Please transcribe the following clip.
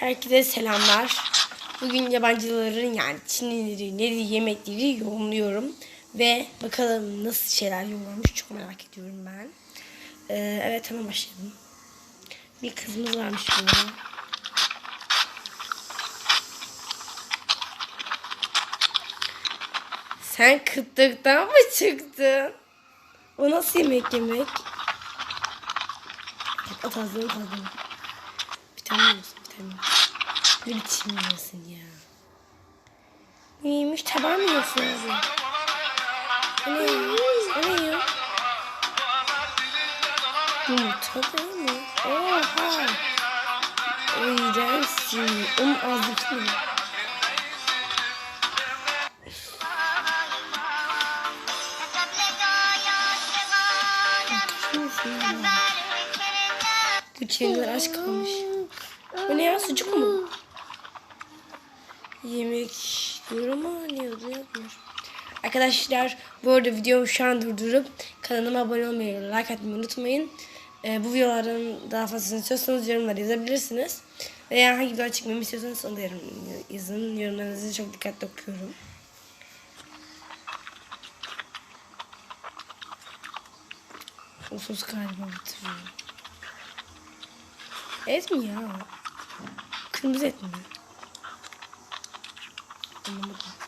Herkese selamlar. Bugün yabancıların yani Çinlileri, neri yemekleri yorumluyorum. Ve bakalım nasıl şeyler yorumlamış çok merak ediyorum ben. Ee, evet hemen başlayalım. Bir kızımız varmış burada. Sen kıtlıktan mı çıktın? O nasıl yemek yemek? At ağzını. Bir tane yiyorsun bir tane. Ne biçim yiyorsun ya? Neymiş tabağı mı yiyorsun abi? O ne? O ne ya? Yumurta değil mi? Oha! O iğrençsin. Onun ağzı mı? Bu çiğneler aç kalmış. Bu ne ya sucuk mu? Yemek diyorum ama ne yazmıyor. Arkadaşlar bu arada videomu şu an durdurup kanalıma abone olmayı, like atmayı unutmayın. Ee, bu videoların daha fazlasını istiyorsanız yorumlara yazabilirsiniz. Veya hangi video çekmemi istiyorsanız onu da yazın. Yorumlarınızı çok dikkatli okuyorum. O sos galiba bitiriyor. Et mi ya? Kırmızı et mi? Anlamadım.